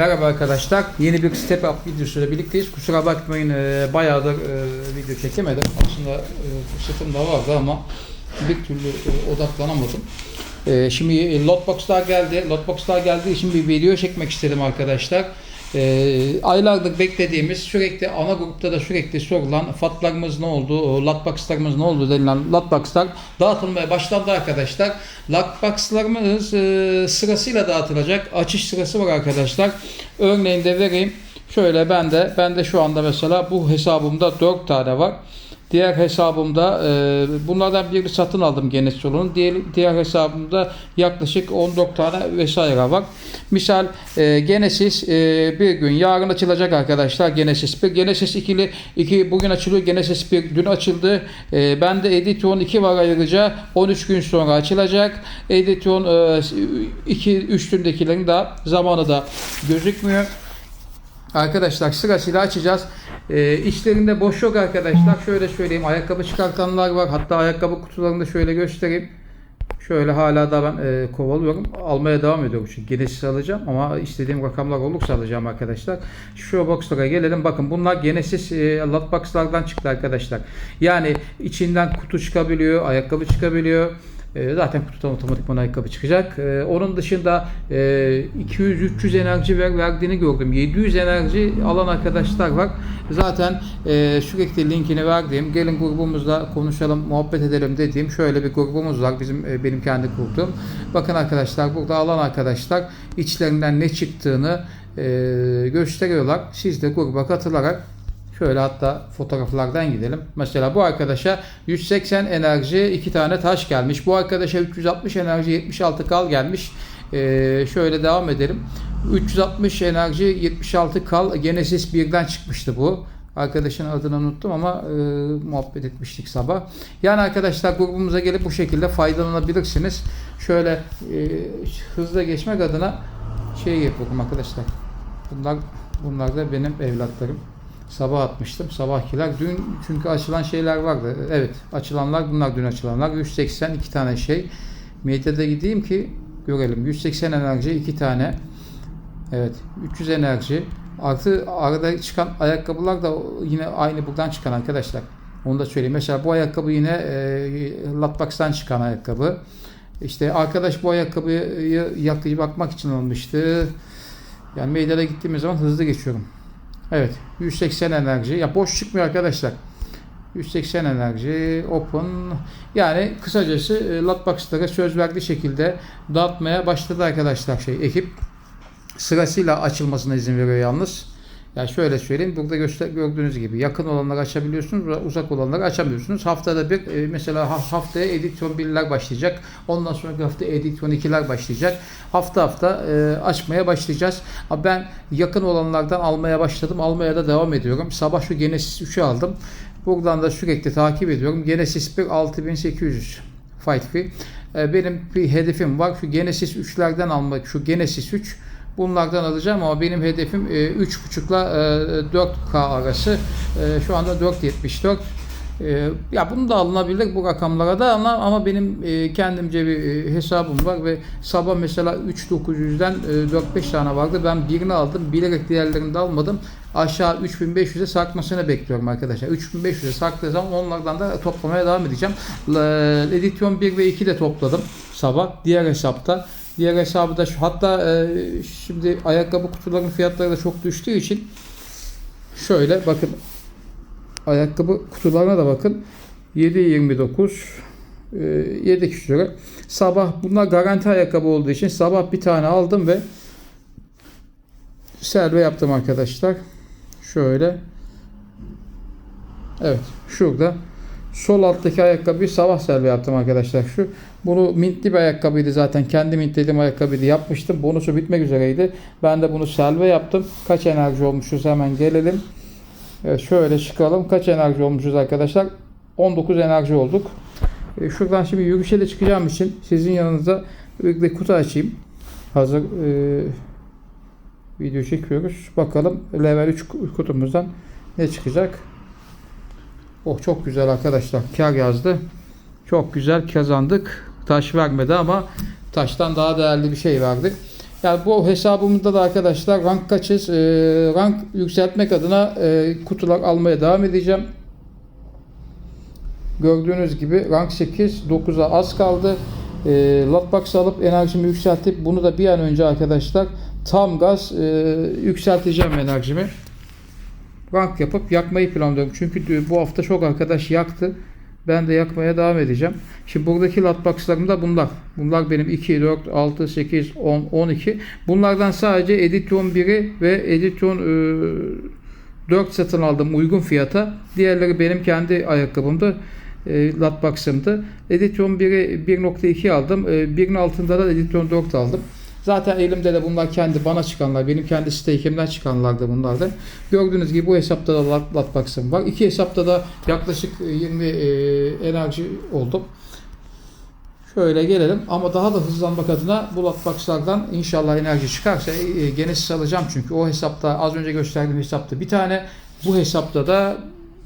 Merhaba arkadaşlar. Yeni bir step up videosuyla birlikteyiz. Kusura bakmayın e, bayağıdır e, video çekemedim. Aslında e, fırsatım da vardı ama bir türlü e, odaklanamadım. E, şimdi e, Lotbox'lar geldi. Lotbox'lar geldiği için bir video çekmek istedim arkadaşlar. E, aylardır beklediğimiz sürekli ana grupta da sürekli sorulan fatlarımız ne oldu, latboxlarımız ne oldu denilen latboxlar dağıtılmaya başlandı arkadaşlar. Latboxlarımız e, sırasıyla dağıtılacak. Açış sırası var arkadaşlar. Örneğin de vereyim. Şöyle ben de ben de şu anda mesela bu hesabımda 4 tane var. Diğer hesabımda e, bunlardan birini satın aldım Genesis Solu'nun. Diğer, diğer hesabımda yaklaşık 14 tane vesaire var. Misal e, Genesis e, bir gün yarın açılacak arkadaşlar Genesis 1. Genesis 2'li 2 bugün açılıyor. Genesis 1 dün açıldı. E, ben de Edition 2 var ayrıca 13 gün sonra açılacak. Edition e, 2 üstündekilerin de zamanı da gözükmüyor. Arkadaşlar sırasıyla açacağız. Ee, içlerinde boş yok arkadaşlar. Şöyle söyleyeyim. Ayakkabı çıkartanlar var. Hatta ayakkabı kutularını da şöyle göstereyim. Şöyle hala da ben e, kovalıyorum. Almaya devam ediyorum çünkü Genesis alacağım ama istediğim rakamlar olursa alacağım arkadaşlar. Şu boxlara gelelim. Bakın bunlar Genesis e, Lotbox'lardan çıktı arkadaşlar. Yani içinden kutu çıkabiliyor, ayakkabı çıkabiliyor. E, zaten kutudan otomatikman ayakkabı çıkacak. E, onun dışında e, 200-300 enerji ver, verdiğini gördüm. 700 enerji alan arkadaşlar var. Zaten e, sürekli linkini verdiğim, gelin grubumuzda konuşalım, muhabbet edelim dediğim şöyle bir grubumuz var. Bizim e, benim kendi kurduğum. Bakın arkadaşlar burada alan arkadaşlar içlerinden ne çıktığını e, gösteriyorlar. Siz de gruba katılarak Şöyle hatta fotoğraflardan gidelim. Mesela bu arkadaşa 180 enerji 2 tane taş gelmiş. Bu arkadaşa 360 enerji 76 kal gelmiş. Ee, şöyle devam edelim. 360 enerji 76 kal Genesis 1'den çıkmıştı bu. Arkadaşın adını unuttum ama e, muhabbet etmiştik sabah. Yani arkadaşlar grubumuza gelip bu şekilde faydalanabilirsiniz. Şöyle e, hızla geçmek adına şey yapıyorum arkadaşlar. Bunlar bunlar da benim evlatlarım. Sabah atmıştım. Sabahkiler. Dün çünkü açılan şeyler vardı. Evet açılanlar bunlar dün açılanlar. 180 iki tane şey. Medyada gideyim ki görelim. 180 enerji iki tane. Evet. 300 enerji. Artı arada çıkan ayakkabılar da yine aynı buradan çıkan arkadaşlar. Onu da söyleyeyim. Mesela bu ayakkabı yine e, Latbox'tan çıkan ayakkabı. İşte arkadaş bu ayakkabıyı yaklayıp bakmak için almıştı. Yani medyada gittiğimiz zaman hızlı geçiyorum. Evet 180 enerji. Ya boş çıkmıyor arkadaşlar. 180 enerji open yani kısacası e, Latbox'lara söz verdiği şekilde dağıtmaya başladı arkadaşlar şey ekip sırasıyla açılmasına izin veriyor yalnız. Yani şöyle söyleyeyim burada gördüğünüz gibi yakın olanları açabiliyorsunuz uzak olanları açamıyorsunuz. Haftada bir e, mesela haftaya Edition 1'ler başlayacak. Ondan sonra hafta Edition 2'ler başlayacak. Hafta hafta e, açmaya başlayacağız. Ben yakın olanlardan almaya başladım. Almaya da devam ediyorum. Sabah şu Genesis 3'ü aldım. Buradan da sürekli takip ediyorum. Genesis 1 6800 Fight Free. E, benim bir hedefim var. Şu Genesis 3'lerden almak. Şu Genesis 3 Bunlardan alacağım ama benim hedefim 3.5 ile 4K arası. E, şu anda 4.74. E, ya bunu da alınabilir bu rakamlara da ama benim e, kendimce bir hesabım var ve sabah mesela 3900'den 4-5 tane vardı. Ben birini aldım. Bilerek diğerlerini de almadım. Aşağı 3500'e sarkmasını bekliyorum arkadaşlar. 3500'e sarktığı zaman onlardan da toplamaya devam edeceğim. Edition 1 ve 2 de topladım sabah diğer hesapta. Diğer hesabı da şu. Hatta e, şimdi ayakkabı kutularının fiyatları da çok düştüğü için şöyle bakın ayakkabı kutularına da bakın 7.29 e, 7 küsur Sabah bunlar garanti ayakkabı olduğu için sabah bir tane aldım ve serve yaptım arkadaşlar. Şöyle. Evet. Şurada Sol alttaki ayakkabıyı sabah serve yaptım arkadaşlar şu. Bunu mintli bir ayakkabıydı zaten. Kendi mintlediğim ayakkabıydı yapmıştım. Bonusu bitmek üzereydi. Ben de bunu serve yaptım. Kaç enerji olmuşuz hemen gelelim. Evet, şöyle çıkalım. Kaç enerji olmuşuz arkadaşlar? 19 enerji olduk. E, şuradan şimdi yürüyüşe çıkacağım için sizin yanınıza bir kutu açayım. Hazır e, video çekiyoruz. Bakalım level 3 kutumuzdan ne çıkacak. Oh çok güzel arkadaşlar. Kar yazdı. Çok güzel kazandık. Taş vermedi ama taştan daha değerli bir şey verdi. Yani bu hesabımızda da arkadaşlar rank kaçız. E, rank yükseltmek adına e, kutular almaya devam edeceğim. Gördüğünüz gibi rank 8, 9'a az kaldı. E, Lotbox alıp enerjimi yükseltip bunu da bir an önce arkadaşlar tam gaz e, yükselteceğim enerjimi. Rank yapıp yakmayı planlıyorum. Çünkü bu hafta çok arkadaş yaktı. Ben de yakmaya devam edeceğim. Şimdi buradaki latboxlarım da bunlar. Bunlar benim 2, 4, 6, 8, 10, 12. Bunlardan sadece Edition 1'i ve Edition e, 4 satın aldım uygun fiyata. Diğerleri benim kendi ayakkabımdı. E, latbox'ımdı. Edition 1'i 1.2 aldım. E, birinin altında da Edition 4 aldım. Zaten elimde de bunlar kendi bana çıkanlar. Benim kendi stake'imden çıkanlardı bunlar da. Gördüğünüz gibi bu hesapta da lat, latbox'ım var. İki hesapta da yaklaşık 20 e, enerji oldum. Şöyle gelelim ama daha da hızlanmak adına bu latbox'lardan inşallah enerji çıkarsa e, Genesis alacağım çünkü o hesapta az önce gösterdiğim hesapta bir tane bu hesapta da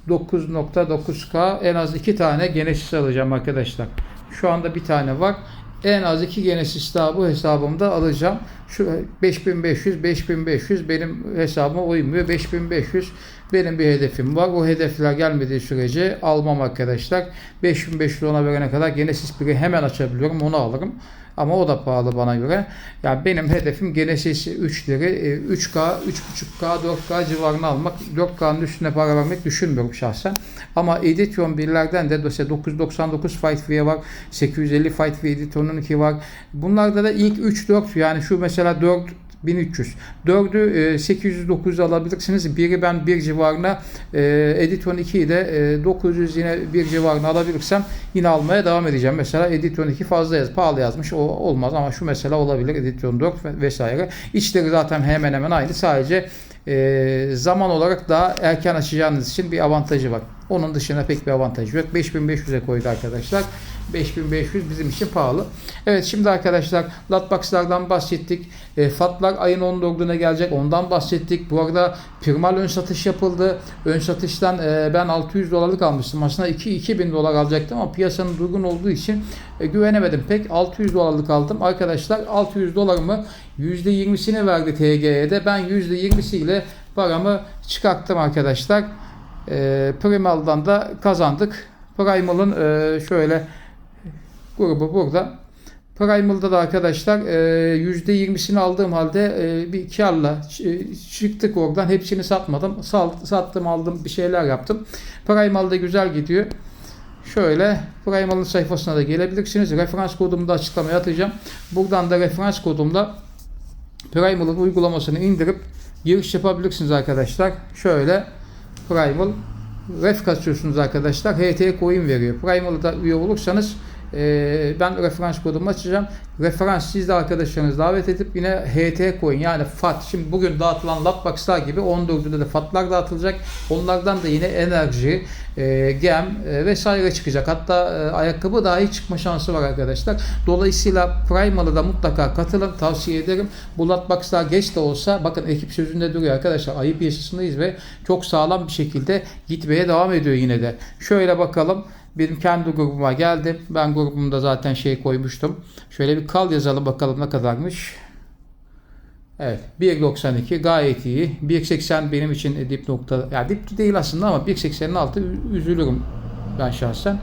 9.9K en az iki tane Genesis alacağım arkadaşlar. Şu anda bir tane var. En az iki Genesis daha bu hesabımda alacağım. Şu 5500 5500 benim hesabıma uymuyor. 5500 benim bir hedefim var. O hedefler gelmediği sürece almam arkadaşlar. 5500 ona verene kadar Genesis 1'i hemen açabiliyorum. Onu alırım. Ama o da pahalı bana göre. Yani benim hedefim Genesis 3'leri 3K, 3.5K, 4K civarına almak. 4K'nın üstüne para vermek düşünmüyorum şahsen. Ama Edition 1'lerden de mesela 999 Fight V var. 850 Fight V Edition'un 2 var. Bunlarda da ilk 3-4 yani şu mesela 4 1300. 4'ü 809 alabilirsiniz. Biri ben bir civarına e, Editon 2'yi de e, 900 yine bir civarına alabilirsem yine almaya devam edeceğim. Mesela Editon 2 fazla yaz, pahalı yazmış. O olmaz ama şu mesela olabilir. Editon 4 vesaire. İçleri zaten hemen hemen aynı. Sadece e, zaman olarak daha erken açacağınız için bir avantajı var. Onun dışında pek bir avantajı yok. 5500'e koydu arkadaşlar. 5500 bizim için pahalı. Evet şimdi arkadaşlar Latbox'lardan bahsettik. E, Fatlar ayın 14'üne gelecek. Ondan bahsettik. Bu arada primal ön satış yapıldı. Ön satıştan e, ben 600 dolarlık almıştım. Aslında 2 2000 dolar alacaktım ama piyasanın durgun olduğu için e, güvenemedim pek. 600 dolarlık aldım. Arkadaşlar 600 dolarımı %20'sini verdi TG'de. Ben %20'siyle paramı çıkarttım arkadaşlar. E, Primal'dan da kazandık. Primal'ın e, şöyle grubu burada. Primal'da da arkadaşlar %20'sini aldığım halde bir karla çıktık oradan. Hepsini satmadım. Sattım aldım bir şeyler yaptım. Primal'da güzel gidiyor. Şöyle Primal'ın sayfasına da gelebilirsiniz. Referans kodumu da açıklamaya atacağım. Buradan da referans kodumla Primal'ın uygulamasını indirip giriş yapabilirsiniz arkadaşlar. Şöyle Primal ref kasıyorsunuz arkadaşlar. HT coin veriyor. Primal'da üye olursanız ee, ben referans kodumu açacağım. Referans siz de arkadaşlarınızı davet edip yine HT coin yani FAT. Şimdi bugün dağıtılan Latbox'lar gibi 14'ünde de FAT'lar dağıtılacak. Onlardan da yine enerji, e, gem e, vesaire çıkacak. Hatta e, ayakkabı dahi çıkma şansı var arkadaşlar. Dolayısıyla Primal'a da mutlaka katılın. Tavsiye ederim. Bu Latbox'lar geç de olsa bakın ekip sözünde duruyor arkadaşlar. Ayı piyasasındayız ve çok sağlam bir şekilde gitmeye devam ediyor yine de. Şöyle bakalım. Benim kendi grubuma geldim. Ben grubumda zaten şey koymuştum. Şöyle bir kal yazalım bakalım ne kadarmış. Evet 1.92 gayet iyi. 1.80 benim için dip nokta. Ya dip değil aslında ama 1.80'in altı üzülürüm ben şahsen.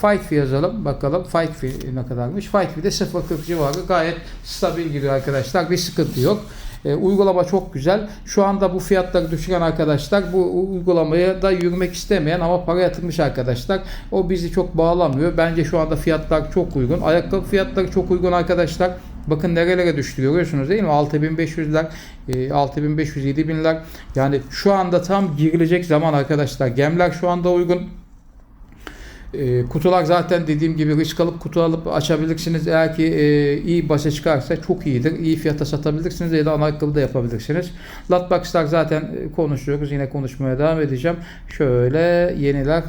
Fight fee yazalım bakalım. Fight fee ne kadarmış? Fight fee de 0.40 civarı gayet stabil gidiyor arkadaşlar. Bir sıkıntı yok. E, uygulama çok güzel. Şu anda bu fiyatları düşüren arkadaşlar bu uygulamaya da yürümek istemeyen ama para yatırmış arkadaşlar. O bizi çok bağlamıyor. Bence şu anda fiyatlar çok uygun. Ayakkabı fiyatları çok uygun arkadaşlar. Bakın nerelere düştü görüyorsunuz değil mi? 6500'ler, 6500, 7000'ler. Yani şu anda tam girilecek zaman arkadaşlar. Gemler şu anda uygun. E, kutular zaten dediğim gibi risk alıp kutu alıp açabilirsiniz. Eğer ki e, iyi başa çıkarsa çok iyidir. İyi fiyata satabilirsiniz ya da ana ayakkabı da yapabilirsiniz. Latbox'lar zaten konuşuyoruz. Yine konuşmaya devam edeceğim. Şöyle yeniler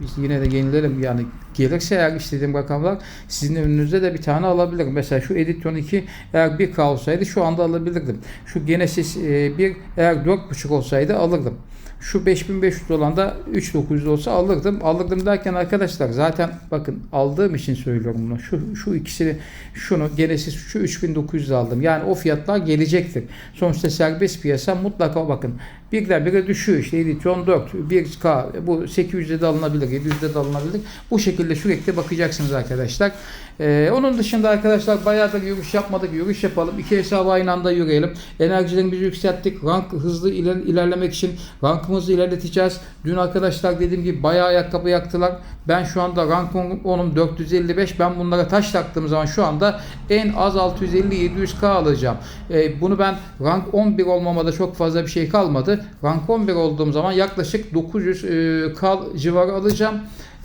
Biz yine de yenilerim yani gelirse eğer istediğim rakamlar sizin önünüzde de bir tane alabilirim. Mesela şu Edition 2 eğer 1K olsaydı şu anda alabilirdim. Şu Genesis e, 1 eğer 4.5 olsaydı alırdım. Şu 5500 olan da 3900 olsa alırdım. Alırdım derken arkadaşlar zaten bakın aldığım için söylüyorum bunu. Şu, şu ikisini şunu Genesis şu 3900 aldım. Yani o fiyatlar gelecektir. Sonuçta serbest piyasa mutlaka bakın. Birden bire düşüyor işte Edition 4, 1K bu 800'de de alınabilir, 700'de de alınabilir. Bu şekilde sürekli bakacaksınız arkadaşlar. Ee, onun dışında arkadaşlar bayağıdır yürüyüş yapmadık. Yürüyüş yapalım. İki hesabı aynı anda yürüyelim. Enerjilerimizi yükselttik. Rank hızlı iler, ilerlemek için rankımızı ilerleteceğiz. Dün arkadaşlar dediğim gibi bayağı ayakkabı yaktılar. Ben şu anda rank 10'um 455. Ben bunlara taş taktığım zaman şu anda en az 650-700K alacağım. Ee, bunu ben rank 11 olmamada çok fazla bir şey kalmadı. Rank 11 olduğum zaman yaklaşık 900K civarı alacağım.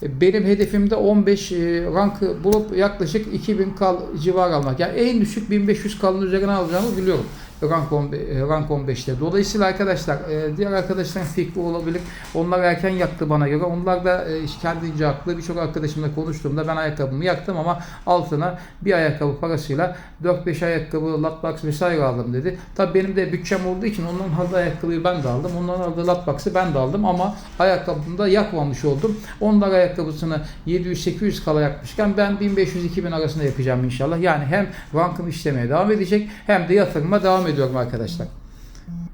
Benim hedefimde 15 e, rank bulup yaklaşık 2000 kal civar almak. Yani en düşük 1500 kalın üzerine alacağımı biliyorum. Rank, 15, e, rank 15'te. Dolayısıyla arkadaşlar e, diğer arkadaşların fikri olabilir. Onlar erken yaktı bana göre. Onlar da kendince haklı. Birçok arkadaşımla konuştuğumda ben ayakkabımı yaktım ama altına bir ayakkabı parasıyla 4-5 ayakkabı, latbox vesaire aldım dedi. Tabi benim de bütçem olduğu için onların aldığı ayakkabıyı ben de aldım. Onların aldığı latbox'ı ben de aldım ama ayakkabımı da yakmamış oldum. Onlar ayakkabısını 700-800 kala yakmışken ben 1500-2000 arasında yapacağım inşallah. Yani hem rankım işlemeye devam edecek hem de yatırıma devam ediyorum arkadaşlar.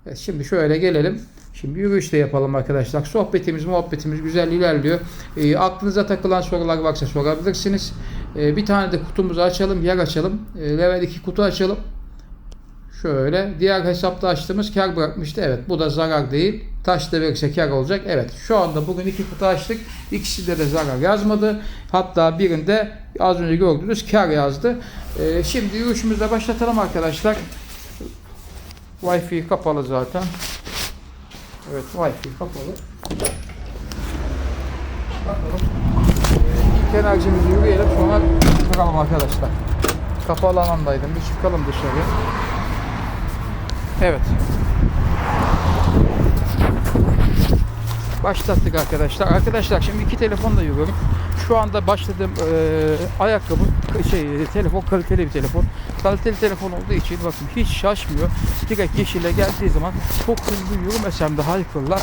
Evet, şimdi şöyle gelelim. Şimdi yürüyüş de yapalım arkadaşlar. Sohbetimiz, muhabbetimiz güzel ilerliyor. E, aklınıza takılan sorular varsa sorabilirsiniz. E, bir tane de kutumuzu açalım, yer açalım. E, level 2 kutu açalım. Şöyle. Diğer hesapta açtığımız kar bırakmıştı. Evet bu da zarar değil. Taş da verirse kar olacak. Evet şu anda bugün iki kutu açtık. İkisinde de zarar yazmadı. Hatta birinde az önce gördüğünüz kar yazdı. Ee, şimdi yürüyüşümüzle başlatalım arkadaşlar. Wi-Fi kapalı zaten. Evet Wi-Fi kapalı. Bakalım. Ee, ilk enerjimizi yürüyelim sonra çıkalım arkadaşlar. Kapalı alandaydım. Bir çıkalım dışarı. Evet. Başlattık arkadaşlar. Arkadaşlar şimdi iki telefonla yürüyorum. Şu anda başladığım e, ayakkabı şey telefon kaliteli bir telefon. Kaliteli telefon olduğu için bakın hiç şaşmıyor. Direkt yeşile geldiği zaman çok hızlı yürümesem de Hyper'la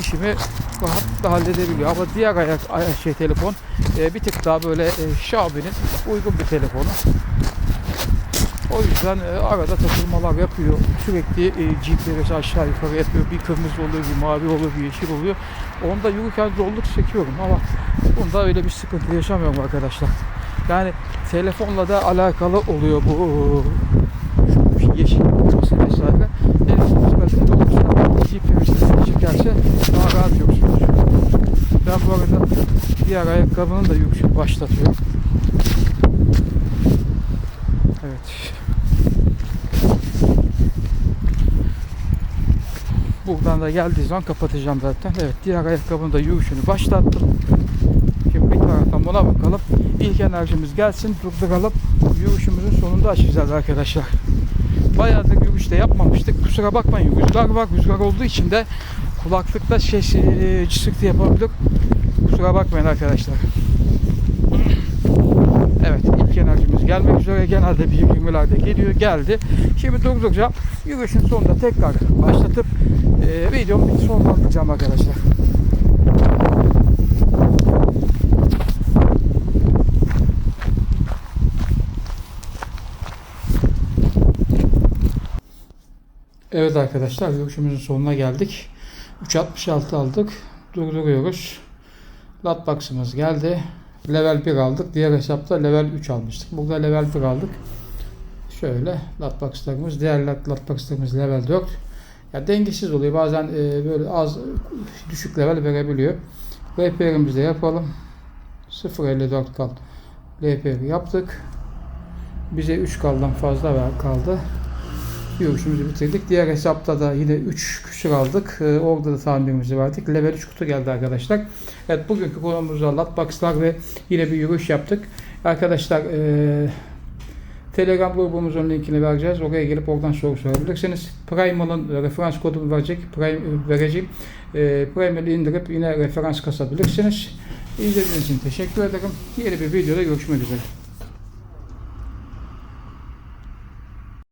işimi rahatlıkla halledebiliyor. Ama diğer ayak şey telefon e, bir tık daha böyle e, Xiaomi'nin uygun bir telefonu. O yüzden e, arada takılmalar yapıyor. Sürekli e, GPS aşağı yukarı yapıyor. Bir kırmızı oluyor, bir mavi oluyor, bir yeşil oluyor. Onda yürürken zorluk çekiyorum ama bunda öyle bir sıkıntı yaşamıyorum arkadaşlar. Yani telefonla da alakalı oluyor bu şu yeşil olması vesaire. Telefonunuz kaliteli olursa GPS çekerse daha rahat yürürsünüz. Ben bu arada diğer ayakkabının da yürüyüşünü başlatıyorum. Evet. Buradan da geldiği zaman kapatacağım zaten. Evet diğer ayakkabının da yürüyüşünü başlattım. Buna bakalım. İlk enerjimiz gelsin durduralım. Yürüyüşümüzün sonunda açacağız arkadaşlar. Bayağıdır yürüyüş de yapmamıştık. Kusura bakmayın rüzgar var. Rüzgar olduğu için de kulaklıkta e, çıkıntı yapabilir. Kusura bakmayın arkadaşlar. Evet ilk enerjimiz gelmek üzere. Genelde bir 20'lerde geliyor. Geldi. Şimdi durduracağım. Yürüyüşün sonunda tekrar başlatıp e, videomu sonlandıracağım arkadaşlar. Evet arkadaşlar yürüyüşümüzün sonuna geldik. 3.66 aldık. Durduruyoruz. Latbox'ımız geldi. Level 1 aldık. Diğer hesapta level 3 almıştık. Burada level 1 aldık. Şöyle latbox'larımız, diğer latbox'larımız level 4. Ya dengesiz oluyor. Bazen e, böyle az düşük level verebiliyor. RPR'imizi de yapalım. 0.54 kal. RPR yaptık. Bize 3 kaldan fazla ver Yürüyüşümüzü bitirdik. Diğer hesapta da yine 3 küsür aldık. Ee, orada da tahminimizi verdik. Level 3 kutu geldi arkadaşlar. Evet bugünkü konumuzda Latbox'lar ve yine bir yürüyüş yaptık. Arkadaşlar e, Telegram grubumuzun linkini vereceğiz. Oraya gelip oradan soru sorabilirsiniz. Primal'ın referans kodunu verecek. Prime, vereceğim. E, Primal'i indirip yine referans kasabilirsiniz. İzlediğiniz için teşekkür ederim. Yeni bir videoda görüşmek üzere.